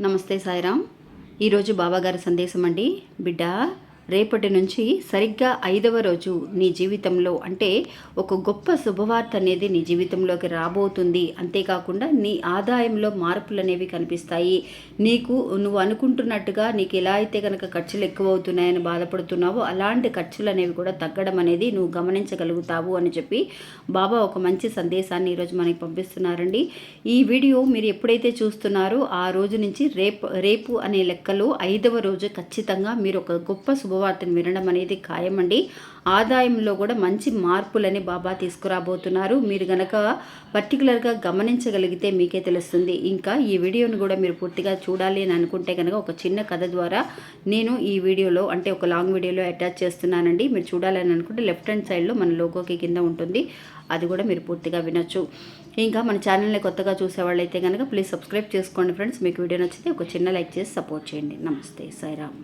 నమస్తే సాయిరామ్. ఈరోజు బాబాగారి సందేశం అండి. బిడ్డ రేపటి నుంచి సరిగ్గా ఐదవ రోజు నీ జీవితంలో అంటే ఒక గొప్ప శుభవార్త అనేది నీ జీవితంలోకి రాబోతుంది. అంతేకాకుండా నీ ఆదాయంలో మార్పులు అనేవి కనిపిస్తాయి. నీకు నువ్వు అనుకుంటున్నట్టుగా నీకు ఎలా అయితే కనుక ఖర్చులు ఎక్కువ అవుతున్నాయని బాధపడుతున్నావో అలాంటి ఖర్చులు అనేవి కూడా తగ్గడం అనేది నువ్వు గమనించగలుగుతావు అని చెప్పి బాబా ఒక మంచి సందేశాన్ని ఈరోజు మనకి పంపిస్తున్నారండి. ఈ వీడియో మీరు ఎప్పుడైతే చూస్తున్నారో ఆ రోజు నుంచి రేపు రేపు అనే లెక్కలో ఐదవ రోజు ఖచ్చితంగా మీరు ఒక గొప్ప శుభవార్తను వినడం అనేది ఖాయమండి. ఆదాయంలో కూడా మంచి మార్పులని బాబా తీసుకురాబోతున్నారు. మీరు గనక పర్టికులర్గా గమనించగలిగితే మీకే తెలుస్తుంది. ఇంకా ఈ వీడియోను కూడా మీరు పూర్తిగా చూడాలి అని అనుకుంటే కనుక ఒక చిన్న కథ ద్వారా నేను ఈ వీడియోలో అంటే ఒక లాంగ్ వీడియోలో అటాచ్ చేస్తున్నానండి. మీరు చూడాలని అనుకుంటే లెఫ్ట్ హ్యాండ్ సైడ్లో మన లోగోకి కింద ఉంటుంది. అది కూడా మీరు పూర్తిగా వినొచ్చు. ఇంకా మన ఛానల్ని కొత్తగా చూసేవాళ్ళైతే కనుక ప్లీజ్ సబ్స్క్రైబ్ చేసుకోండి ఫ్రెండ్స్ మీకు వీడియో నచ్చితే ఒక చిన్న లైక్ చేసి సపోర్ట్ చేయండి. నమస్తే. సాయిరామ్.